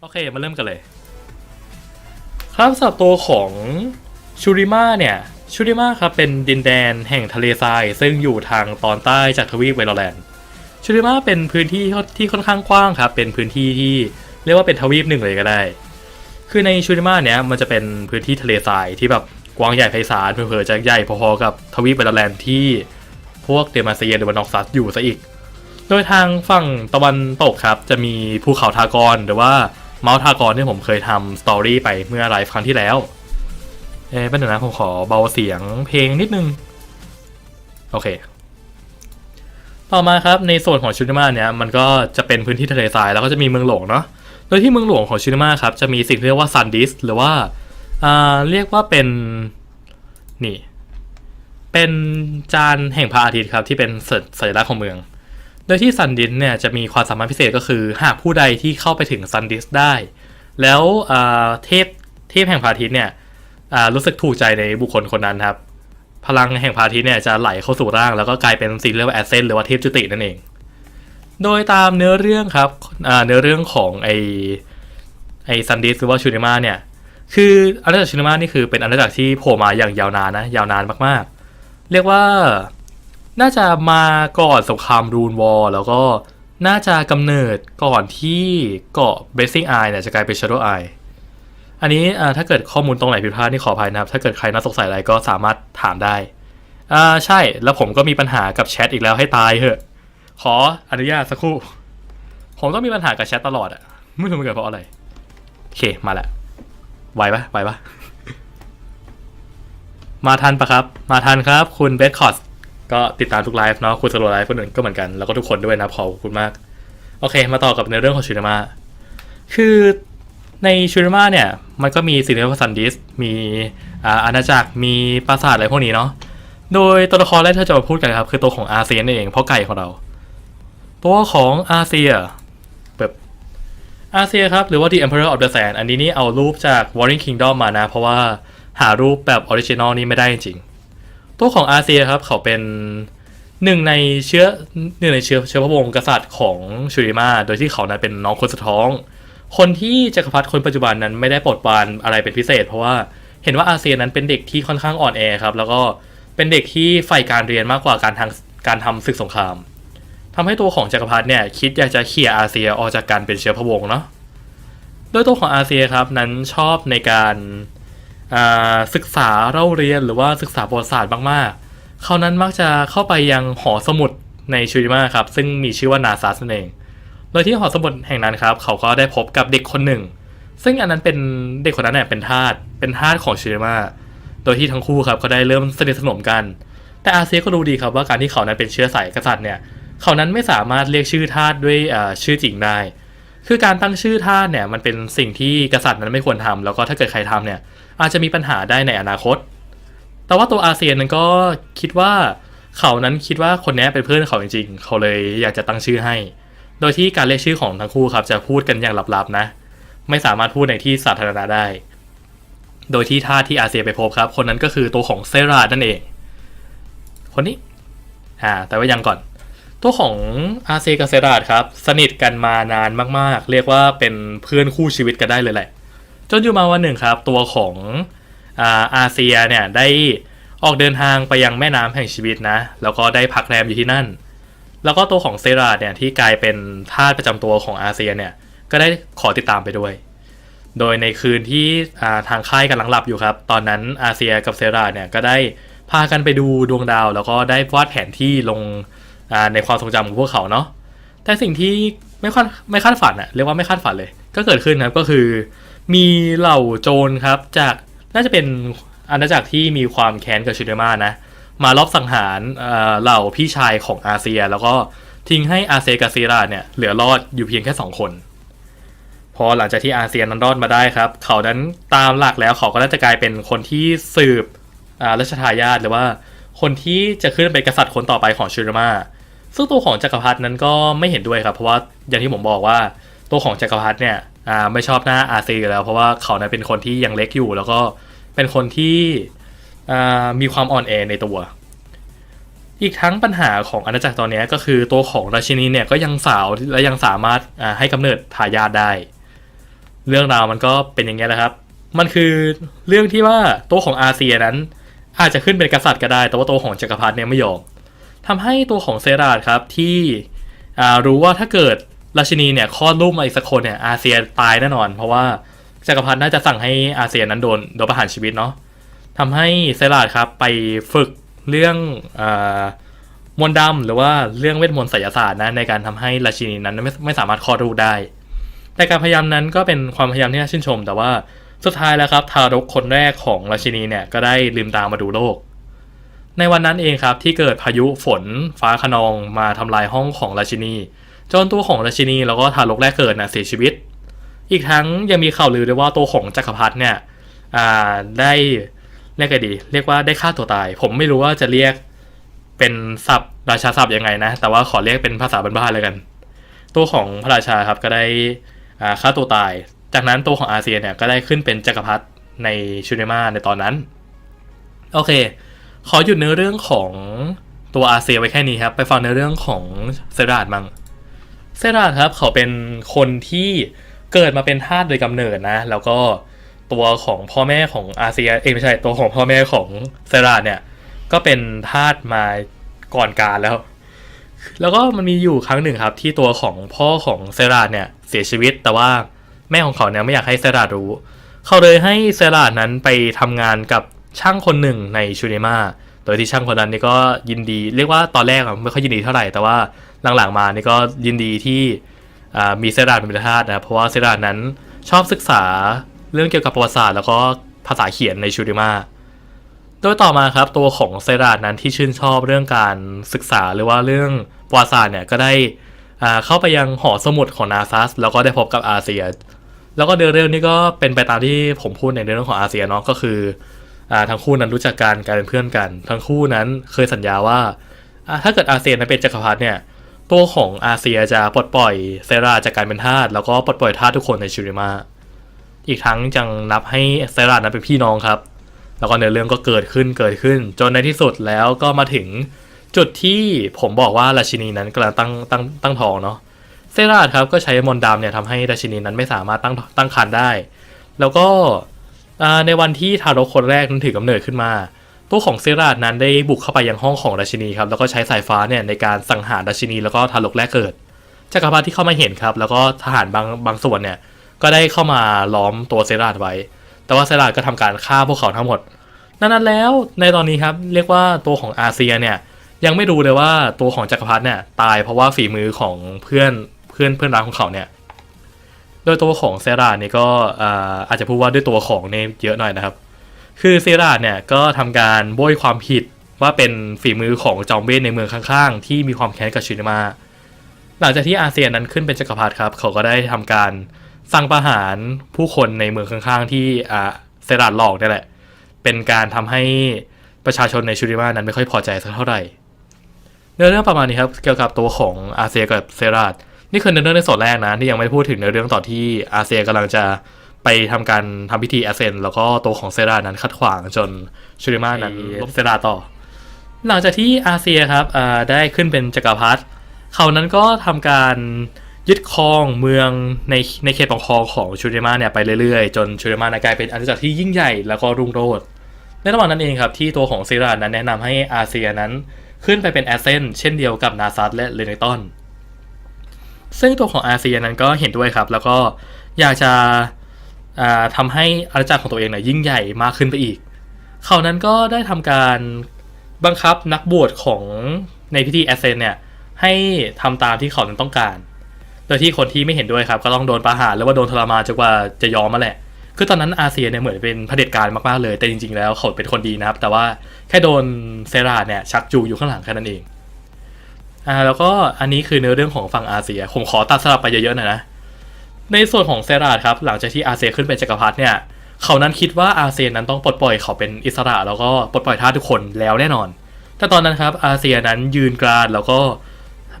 โอเค มาเริ่มกันเลย ครับสำหรับตัวของชูริมาเนี่ยชูริมาครับเป็นดินแดนแห่งทะเลทราย ซึ่งอยู่ทางตอนใต้จากทวีปเวลแลนด์ชูริมาเป็นพื้นที่ที่ค่อนข้างกว้างครับ เป็นพื้นที่ที่เรียกว่าเป็นทวีปหนึ่งเลยก็ได้ คือในชูริมาเนี่ยมันจะเป็นพื้นที่ทะเลทรายที่แบบกว้างใหญ่ไพศาลเผลอจะใหญ่พอๆกับทวีปเวลแลนด์ที่พวกเดมาเซียหรือว่านอกซัสอยู่ซะอีก โดยทางฝั่งตะวันตกครับ จะมีภูเขาทากรหรือว่าเมาส์ทากรที่ผมเคยทำสตอรี่ไปเมื่อหลายครั้งที่แล้ว เอ๊ะเป็นเดี๋ยวนะผมขอเบาเสียงเพลงนิดนึง โอเค ต่อมาครับในส่วนของชูนิมาเนี่ยมันก็จะเป็นพื้นที่ทะเลทรายแล้วก็จะมีเมืองหลวงเนาะโดยที่เมืองหลวงของชูนิมาครับจะมีสิ่งที่เรียกว่าซันดิสหรือว่าอ่าเรียกว่าเป็นนี่ เป็นจานแห่งพระอาทิตย์ครับที่เป็นสัญลักษณ์ของเมือง โดยที่ซันดิสเนี่ยจะมีความสามารถพิเศษก็คือ หากผู้ใดที่เข้าไปถึงซันดิสได้ แล้วเทพเทพแห่งพาทิตเนี่ยรู้สึกถูกใจในบุคคลคนนั้นครับ พลังแห่งพาทิตเนี่ยจะไหลเข้าสู่ร่าง แล้วก็กลายเป็นสิ่งเรียกว่าแอสเซนหรือว่าเทพจุตินั่นเอง โดยตามเนื้อเรื่องครับเนื้อเรื่องของไอไอซันดิสหรือว่าชูนิมาเนี่ยคืออาณาจักรชูนิมานี่คือเป็นอาณาจักรที่โผล่มาอย่างยาวนานนะยาวนานมากๆ เรียกว่า น่าจะมาก่อนสงครามรูนวอลแล้วก็น่าจะกำเนิดก่อนที่เกาะเบสซิ่งไอเนี่ยจะกลายเป็น Shadow Eye อันนี้ถ้าเกิดข้อมูลตรงไหนผิดพลาดนี่ขออภัยนะครับ ถ้าเกิดใครน่าสงสัยอะไรก็สามารถถามได้อ่าใช่แล้วผมก็มีปัญหากับแชทอีกแล้วให้ตายเหอะ ขออนุญาตสักครู่ ผมต้องมีปัญหากับแชทตลอดอะไม่รู้มันเกิดเพราะอะไร โอเคมาแล้วไหวปะไหวปะมาทันปะครับ มาทันครับ คุณเบสคอส ก็ติดตามทุกไลฟ์เนาะคุณสโลไลฟ์คนอื่นก็เหมือนกัน แล้วก็ทุกคนด้วยนะขอบคุณมาก โอเค มาต่อกับในเรื่องของชูนามาคือในชูนามาเนี่ย มันก็มีสิ่งที่เรียกว่าซันดิส มีอาอาณาจักร มีปราสาทอะไรพวกนี้เนาะ โดยตัวละครแรกที่เราจะมาพูดกันครับ คือตัวของอาเซียนนเองพ่อไก่ของเรา ตัวของอาเซียแบบอาเซียครับ หรือว่า The Emperor of the Sand อันนี้นี่เอารูปจาก Warring Kingdom มานะ เพราะว่าหารูปแบบออริจินอลนี่ไม่ได้จริงๆ ตัวของอาเซียครับเขาเป็นหนึ่งในเชื้อหนึ่งในเชื้อเชื้อพระวงศ์กษัตริย์ของชูริมา โดยที่เขานั้นเป็นน้องคนสุดท้อง คนที่จักรพรรดิคนปัจจุบันนั้นไม่ได้ปรดปานอะไรเป็นพิเศษ เพราะว่าเห็นว่าอาเซียนั้นเป็นเด็กที่ค่อนข้างอ่อนแอครับแล้วก็เป็นเด็กที่ใฝ่การเรียนมากกว่าการทางการทำศึกสงครามทำให้ตัวของจักรพรรดิเนี่ยคิดอยากจะเขี่ยอาเซียออกจากการเป็นเชื้อพระวงศ์เนาะโดยตัวของอาเซียครับนั้นชอบในการ ศึกษาเล่าเรียนหรือว่าศึกษาประวัติศาสตร์มากๆ เขานั้นมักจะเข้าไปยังหอสมุดในชูริมาครับซึ่งมีชื่อว่านาซัสนั่นเองโดยที่หอสมุดแห่งนั้นครับ เขาก็ได้พบกับเด็กคนหนึ่ง ซึ่งอันนั้นเป็นเด็กคนนั้นเนี่ยเป็นทาสเป็นทาสของชูริมาโดยที่ทั้งคู่ครับก็ได้เริ่มสนิทสนมกัน แต่อาเซียก็รู้ดีครับว่าการที่เขานั้นเป็นเชื้อสายกษัตริย์เนี่ยเขานั้นไม่สามารถเรียกชื่อทาสด้วยชื่อจริงได้ คือการตั้งชื่อทาสเนี่ยมันเป็นสิ่งที่กษัตริย์นั้นไม่ควรทำแล้วก็ถ้าเกิดใครทำเนี่ย อาจจะมีปัญหาได้ในอนาคต แต่ว่าตัวอาเซียนนั้นก็คิดว่าเขานั้นคิดว่าคนนี้เป็นเพื่อนเขาจริงๆ เขาเลยอยากจะตั้งชื่อให้ โดยที่การเรียกชื่อของทั้งคู่ครับจะพูดกันอย่างลับๆนะ ไม่สามารถพูดในที่สาธารณะได้ โดยที่ท่าที่อาเซียไปพบครับ คนนั้นก็คือตัวของเซราดนั่นเอง คนนี้ อ่า แต่ว่ายังก่อน ตัวของอาเซียกับเซราดครับ สนิทกันมานานมากๆ เรียกว่าเป็นเพื่อนคู่ชีวิตกันได้เลยแหละ นอยู่มาวันหนึ่งครับ ตัวของอาอาเซียเนี่ยได้ออกเดินทางไปยังแม่น้ำแห่งชีวิตนะ แล้วก็ได้พักแรมอยู่ที่นั่น แล้วก็ตัวของเซราดเนี่ยที่กลายเป็นทาสประจำตัวของอาเซียเนี่ยก็ได้ขอติดตามไปด้วย โดยในคืนที่ทางค่ายกำลังหลับอยู่ครับ ตอนนั้นอาเซียกับเซราดเนี่ยก็ได้พากันไปดูดวงดาว แล้วก็ได้วาดแผนที่ลงในความทรงจำของพวกเขาเนาะแต่สิ่งที่ไม่คาดไม่คาดฝันอะเรียกว่าไม่คาดฝันเลย ก็เกิดขึ้นครับก็คือ มีเหล่าโจรครับจากน่าจะเป็นอาณาจักรที่มีความแค้นกับชูเดมานะ มาลอบสังหารเอ่อเหล่าพี่ชายของอาเซีย แล้วก็ทิ้งให้อาเซกับเซราเนี่ยเหลือรอดอยู่เพียงแค่สองคน พอหลังจากที่อาเซียนั้นรอดมาได้ครับ เขานั้นตามหลักแล้วเขาก็น่าจะกลายเป็นคนที่สืบราชทายาทหรือว่าคนที่จะขึ้นเป็นกษัตริย์คนต่อไปของชูเดมาซึ่งตัวของจักรพรรดินั้นก็ไม่เห็นด้วยครับ เพราะว่าอย่างที่ผมบอกว่าตัวของจักรพรรดิเนี่ย อ่าไม่ชอบหน้าอาเซียอยู่แล้ว เพราะว่าเขานั้นเป็นคนที่ยังเล็กอยู่ แล้วก็เป็นคนที่อ่ามีความอ่อนแอในตัว อีกทั้งปัญหาของอาณาจักรตอนนี้ก็คือตัวของราชินีเนี่ยก็ยังสาวและยังสามารถให้กำเนิดทายาทได้ เรื่องราวมันก็เป็นอย่างเงี้แหละครับ มันคือเรื่องที่ว่าตัวของอาเซียนั้น อาจจะขึ้นเป็นกษัตริย์ก็ได้ แต่ว่าตัวของจักรพรรดิเนี่ยไม่ยอมทำให้ตัวของเซราดครับที่รู้ว่าถ้าเกิด ราชินีเนี่ยคลอดลูกมาอีกสักคนเนี่ยอาเซียตายแน่นอน เพราะว่าจักรพรรดิน่าจะสั่งให้อาเซียนั้นโดนโดนประหารชีวิตเนาะทำให้เซราดครับไปฝึกเรื่องอมนต์ดำหรือว่าเรื่องเวทมนต์ไสยศาสตร์นะในการทำให้ราชินีนั้นไม่ไม่สามารถคลอดลูกได้ แต่การพยายามนั้นก็เป็นความพยายามที่น่าชื่นชม แต่ว่าสุดท้ายแล้วครับทารกคนแรกของราชินีเนี่ยก็ได้ลืมตามาดูโลก ในวันนั้นเองครับที่เกิดพายุฝนฟ้าคะนองมาทำลายห้องของราชินี จนตัวของราชินีแล้วก็ทารกแรกเกิดนะเสียชีวิต อีกทั้งยังมีข่าวลือด้วยว่าตัวของจักรพรรดิเนี่ยอ่าได้เรียกไงดี เรียกว่าได้ฆ่าตัวตาย ผมไม่รู้ว่าจะเรียกเป็นศัพท์ราชาศัพท์ยังไงนะ แต่ว่าขอเรียกเป็นภาษาบ้านๆเลยกัน ตัวของพระราชาครับก็ได้อ่าฆ่าตัวตาย จากนั้นตัวของอาเซียเนี่ยก็ได้ขึ้นเป็นจักรพรรดิในชูเนมาในตอนนั้น โอเค ขอหยุดเนื้อเรื่องของตัวอาเซียไว้แค่นี้ครับ ไปฟังในอเรื่องของเซราดมั่ง เซราครับเขาเป็นคนที่เกิดมาเป็นทาสโดยกำเนิดนะ แล้วก็ตัวของพ่อแม่ของอาเซียเอยไม่ใช่ตัวของพ่อแม่ของเซราเนี่ย ก็เป็นทาสมาก่อนการแล้ว แล้วก็มันมีอยู่ครั้งหนึ่งครับที่ตัวของพ่อของเซราเนี่ยเสียชีวิต แต่ว่าแม่ของเขาเนี่ยไม่อยากให้เซรารู้ เขาเลยให้เซรานั้นไปทำงานกับช่างคนหนึ่งในชูเนมาโดยที่ช่างคนนั้นนี่ก็ยินดี เรียกว่าตอนแรกอะไม่ค่อยยินดีเท่าไหร่แต่ว่า หลังๆมานี่ก็ยินดีที่มีเซราดเป็นทาสนะครับเพราะว่าเซราดนั้นชอบศึกษาเรื่องเกี่ยวกับประวัติศาสตร์แล้วก็ภาษาเขียนในชูเนมาโดยต่อมาครับตัวของเซราดนั้นที่ชื่นชอบเรื่องการศึกษาหรือว่าเรื่องประวัติศาสตร์เนี่ยก็ได้เข้าไปยังหอสมุดของนาซัสแล้วก็ได้พบกับอาเซีย แล้วก็เดินเรื่องนี้ก็เป็นไปตามที่ผมพูดในเรื่องของอาเซียเนาะก็คืออทั้งคู่นั้นรู้จักกันกลายเป็นเพื่อนกัน ทั้งคู่นั้นเคยสัญญาว่าถ้าเกิดอาเซียนั้นเป็นจักรพรรดิเนี่ย ตัวของอาเซียจะปลดปล่อยเซราจากการเป็นทาสแล้วก็ปลดปล่อยทาสทุกคนในชูริมาอีกทั้งยังนับให้เซรานั้นเป็นพี่น้องครับ แล้วก็ในอเรื่องก็เกิดขึ้นเกิดขึ้น จนในที่สุดแล้วก็มาถึงจุดที่ผมบอกว่าราชินีนั้นกำลังตั้งตั้งตั้งท้องเนาะเซราครับก็ใช้มนต์ดำเนี่ยทำให้ราชินีนั้นไม่สามารถตั้งตั้งครรภ์ได้ แล้วก็ในวันที่ทารกคนแรกนั้นถือกำเนิดขึ้นมา ตัวของเซราดนั้นได้บุกเข้าไปยังห้องของราชินีครับแล้วก็ใช้สายฟ้าเนี่ยในการสังหารราชินีแล้วก็ทารกแรกเกิดจักรพรรดิที่เข้ามาเห็นครับ แล้วก็ทหารบางบางส่วนเนี่ยก็ได้เข้ามาล้อมตัวเซราดไว้ แต่ว่าเซราดก็ทำการฆ่าพวกเขาทั้งหมด นั้นแล้วในตอนนี้ครับเรียกว่าตัวของอาเซียเนี่ยยังไม่รู้เลยว่าตัวของจักรพรรดิเนี่ยตายเพราะว่าฝีมือของเพื่อนเพื่อนเพื่อนรักของเขาเนี่ยโดยตัวของเซราดเนี่ยก็อาจจะพูดว่าด้วยตัวของเนี่ยเยอะหน่อยนะครับ คือเซราดเนี่ยก็ทำการโบยความผิดว่าเป็นฝีมือของจอมเวทในเมืองข้างๆ ที่มีความแค้นกับชินมา หลังจากที่อาเซียนนั้นขึ้นเป็นจักรพรรดิครับ เขาก็ได้ทำการสั่งประหารผู้คนในเมืองข้างๆ ที่อ่าเซราดหลอกนี่แหละ เป็นการทำให้ประชาชนในชูริมานั้นไม่ค่อยพอใจสักเท่าไหร่ เนื้อเรื่องประมาณนี้ครับเกี่ยวกับตัวของอาเซียกับเซราดนี่คือเนื้อเรื่องในส่วนแรกนะที่ยังไม่พูดถึงเนื้อเรื่องต่อที่อาเซียกำลังจะ ไปทำการทำพิธีแอสเซนแล้วก็ตัวของเซราดนั้นขัดขวางจนชูริมานั้นลบเซราดต่อ หลังจากที่อาเซียครับอ่าได้ขึ้นเป็นจักรพรรดิเขานั้นก็ทำการยึดครองเมืองในในเขตปกครองของชูริมาเนี่ยไปเรื่อยๆ จนชูริมานะกลายเป็นอาณาจักรที่ยิ่งใหญ่แล้วก็รุ่งโรจน์ในระหว่างนั้นเองครับที่ตัวของซีราดนั้นแนะนำให้อาเซียนั้นขึ้นไปเป็นแอสเซนเช่นเดียวกับนาซัตและเลเนตันซึ่งตัวของอาเซียนั้นก็เห็นด้วยครับ แล้วก็อยากจะ อ่าทำให้อาณาจักรของตัวเองเนี่ยยิ่งใหญ่มากขึ้นไปอีก เขานั้นก็ได้ทำการบังคับนักบวชของในพิธีแอสเซนเนี่ยให้ทำตามที่เขานั้นต้องการ โดยที่คนที่ไม่เห็นด้วยครับ ก็ต้องโดนประหารหรือว่าโดนทรมานจนกว่าจะยอมมาแหละ คือตอนนั้นอาเซียนเนี่ยเหมือนเป็นเผด็จการมากๆเลย แต่จริงๆแล้วเขาเป็นคนดีนะครับ แต่ว่าแค่โดนเซราเนี่ยชักจูอยู่ข้างหลังแค่นั้นเองอ่าแล้วก็อันนี้คือเนื้อเรื่องของฝั่งอาเซียผมขอตัดสลับไปเยอะๆหน่อยนะ ในส่วนของเซราดครับหลังจากที่อาเซียขึ้นเป็นจักรพรรดิเนี่ยเขานั้นคิดว่าอาเซียนั้นต้องปลดปล่อยเขาเป็นอิสระ แล้วก็ปลดปล่อยท่าทุกคนแล้วแน่นอน แต่ตอนนั้นครับอาเซียนั้นยืนกรานแล้วก็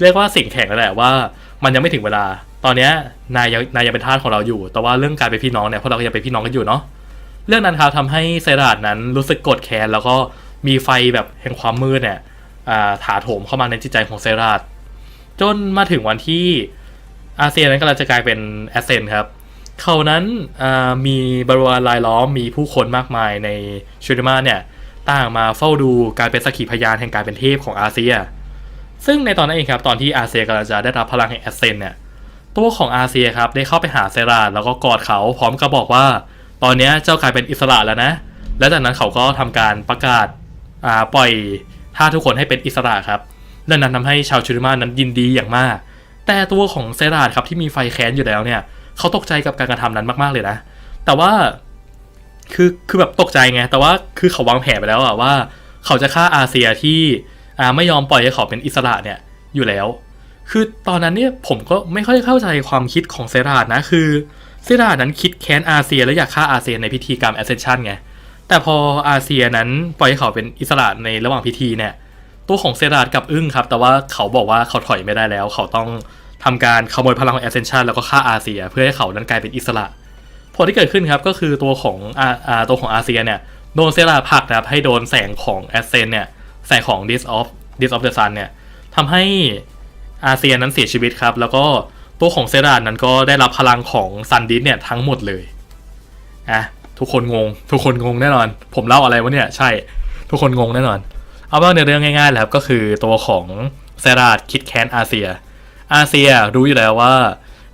เรียกว่าสิ่งแข็งแล้วแหละว่า มันยังไม่ถึงเวลา ตอนนี้นายยังนายยังเป็นทาสของเราอยู่ แต่ว่าเรื่องการเป็นพี่น้องเนี่ยเพวกเราก็ยังเป็นพี่น้องกันอยู่เนาะเรื่องนั้นครับทำให้เซราดนั้นรู้สึกกรธแค้นแล้วก็มีไฟแบบแห่งความมืดเนี่ยถาโถมเข้ามาในจิตใจของเซราดจนมาถึงวันที่ อาเซียนั้นกำลังจะกลายเป็นแอสเซนครับ เขานั้นมีบริวารรายล้อมมีผู้คนมากมายในชูริมาเนี่ยต่างมาเฝ้าดูการเป็นสักขีพยานแห่งการเป็นเทพของอาเซีย ซึ่งในตอนนั้นเองครับตอนที่อาเซียกำลังจะได้รับพลังแห่งแอสเซนเนี่ยตัวของอาเซียครับได้เข้าไปหาเซราแล้วก็กอดเขาพร้อมกับบอกว่า ตอนนี้เจ้ากลายเป็นอิสระแล้วนะ และจากนั้นเขาก็ทำการประกาศปล่อยท่าทุกคนให้เป็นอิสระครับและนั้นทำให้ชาวชูริมานั้นยินดีอย่างมาก แต่ตัวของเซราดครับที่มีไฟแค้นอยู่แล้วเนี่ยเขาตกใจกับการกระทำนั้นมากๆเลยนะ แต่ว่าคือคือแบบตกใจไง แต่ว่าคือเขาวางแผนไปแล้วอะว่า เขาจะฆ่าอาเซียที่อ่าไม่ยอมปล่อยให้เขาเป็นอิสระเนี่ยอยู่แล้ว คือตอนนั้นเนี่ยผมก็ไม่ค่อยเข้าใจความคิดของเซราดนะคือเซราดนั้นคิดแค้นอาเซียและอยากฆ่าอาเซียในพิธีกรรม Ascension ไงแต่พออาเซียนั้นปล่อยให้เขาเป็นอิสระในระหว่างพิธีเนี่ย ตัวของเซราดกับอึ้งครับ แต่ว่าเขาบอกว่าเขาถอยไม่ได้แล้ว เขาต้องทำการขโมยพลังของ Ascension แล้วก็ฆ่าอาเซีย เพื่อให้เขานั้นกลายเป็นอิสระ ผลที่เกิดขึ้นครับก็คือตัวของอาอาตัวของอาเซียเนี่ยโดนเซราผลักนะครับให้โดนแสงของแอสเซนเนี่ยแสงของ Dis of Dis of the Sun เนี่ยทำให้อาเซียนั้นเสียชีวิตครับ แล้วก็ตัวของเซรานั้นก็ได้รับพลังของซันดิสเนี่ยทั้งหมดเลยอะทุกคนงง ทุกคนงงแน่นอน ผมเล่าอะไรวะเนี่ยใช่ ทุกคนงงแน่นอน เอาว่าในเรื่องง่ายๆแล้วครับก็คือตัวของเซราดคิดแค้นอาเซีย อาเซียรู้อยู่แล้วว่า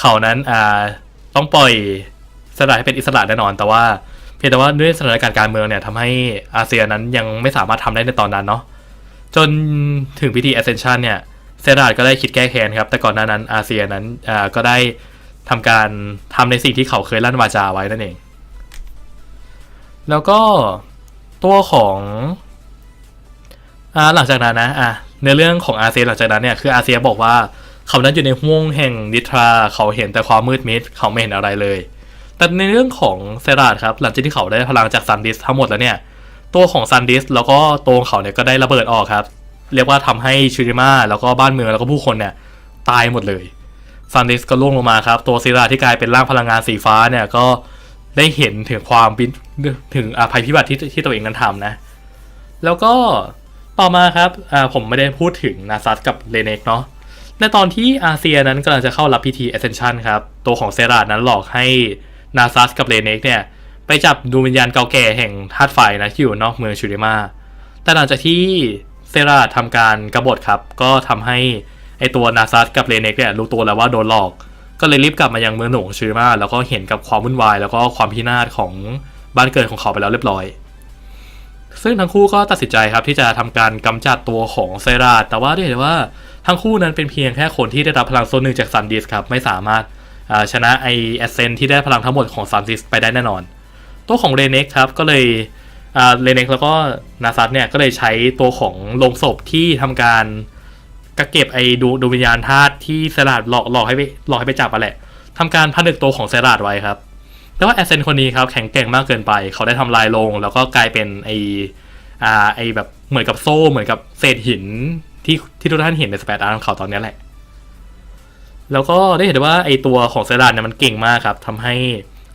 เขานั้นอ่าต้องปล่อยสลายให้เป็นอิสระแน่นอน แต่ว่าเพียงแต่ว่าด้วยสถานการณ์การเมืองเนี่ยทำให้อาเซียนั้นยังไม่สามารถทำได้ในตอนนั้นเนาะจนถึงพิธี Ascension เนี่ยเซราดก็ได้คิดแก้แค้นครับ แต่ก่อนหน้านั้นอาเซียนั้นอ่าก็ได้ทำการทำในสิ่งที่เขาเคยลั่นวาจาไว้นั่นเอง แล้วก็ตัวของ อ่าหลังจากนั้นนะอะในเรื่องของอาเซียหลังจากนั้นเนี่ยคืออาเซียบอกว่าเขานั้นอยู่ในห่วงแห่งนิทราเขาเห็นแต่ความมืดมิดเขาไม่เห็นอะไรเลย แต่ในเรื่องของเซราดครับหลังจากที่เขาได้พลังจากซันดิสทั้งหมดแล้วเนี่ยตัวของซันดิสแล้วก็ตัวของเขาเนี่ยก็ได้ระเบิดออกครับ เรียกว่าทำให้ชูริมาแล้วก็บ้านเมืองแล้วก็ผู้คนเนี่ยตายหมดเลยซันดิสก็ล่วงลงมาครับ ตัวเซราดที่กลายเป็นร่างพลังงานสีฟ้าเนี่ยก็ได้เห็นถึงความบินถึงอาภัยพิบัติที่ที่ตัวเองนั้นทำนะ แล้วก็ ต่อมาครับอ่าผมไม่ได้พูดถึงนาซัสกับเลเนกเนาะในตอนที่อาเซียนั้นกำลังจะเข้ารับพิธี Ascension ครับ ตัวของเซราดนั้นหลอกให้นาซัสกับเลเนกเนี่ย ไปจับดวงวิญญาณเก่าแก่แห่งธาตุไฟนะที่อยู่นอกเมืองชูริมา แต่หลังจากที่เซราดทำการกบฏครับ ก็ทำให้ไอตัวนาซัสกับเลเนกเนี่ยรู้ตัวแล้วว่าโดนหลอก ก็เลยรีบกลับมายังเมืองหลวงชูริมา แล้วก็เห็นกับความวุ่นวาย แล้วก็ความพินาศของบ้านเกิดของเขาไปแล้วเรียบร้อย ซึ่งทั้งคู่ก็ตัดสินใจครับที่จะทำการกำจัดตัวของเซราดแต่ว่าได้เห็นว่าทั้งคู่นั้นเป็นเพียงแค่คนที่ได้รับพลังโซนหนึ่งจากซันดิสครับไม่สามารถาชนะไอแอสเซนที่ได้พลังทั้งหมดของซันดิสไปได้แน่นอน ตัวของเรเน็กครับก็เลยเรเน็กแล้วก็นาซัตเนี่ยก็เลยใช้ตัวของโลงศพที่ทำการกะเก็บไอ้ดูดวิญญาณธาตุที่เซราดหลอกหลอกให้ไปหลอกให้ไปจับอะแหละทำการผนึกตัวของเซราดไว้ครับ แต่ว่าแอสเซนคนนี้ครับแข็งแกร่งมากเกินไป เขาได้ทำลายลง แล้วก็กลายเป็นไออ่าไอแบบเหมือนกับโซ่เหมือนกับเศษหินที่ที่ทุกท่านเห็นในสเปซอาร์ของเขาตอนนี้แหละ แล้วก็ได้เห็นว่าไอตัวของเซราดเนี่ยมันเก่งมากครับทำให้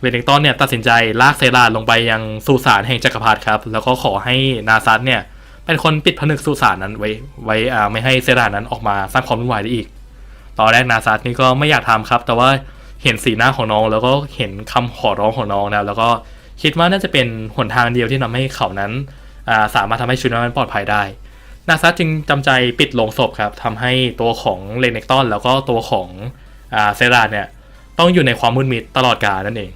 เรเนกตอนเนี่ยตัดสินใจลากเซราดลงไปยังสุสานแห่งจักรพรรดิครับ แล้วก็ขอให้นาซัตเนี่ยเป็นคนปิดผนึกสุสานนั้นไว้ไว้อ่าไม่ให้เซราดนั้นออกมาสร้างความวุ่นวายได้อีก ตอนแรกนาซัตนี่ก็ไม่อยากทำครับ แต่ว่า เห็นสีหน้าของน้อง แล้วก็เห็นคำขอร้องของน้องนะแล้วก็คิดว่าน่าจะเป็นหนทางเดียวที่ทำให้เขานั้นาสามารถทำให้ชุดนั้นปลอดภัยได้นาซาจึงจำใจปิดโลงศพครับทำให้ตัวของเลนเนกตอนแล้วก็ตัวของอเซราเนี่ยต้องอยู่ในความมืดมิดตลอดกาลนั่นเอง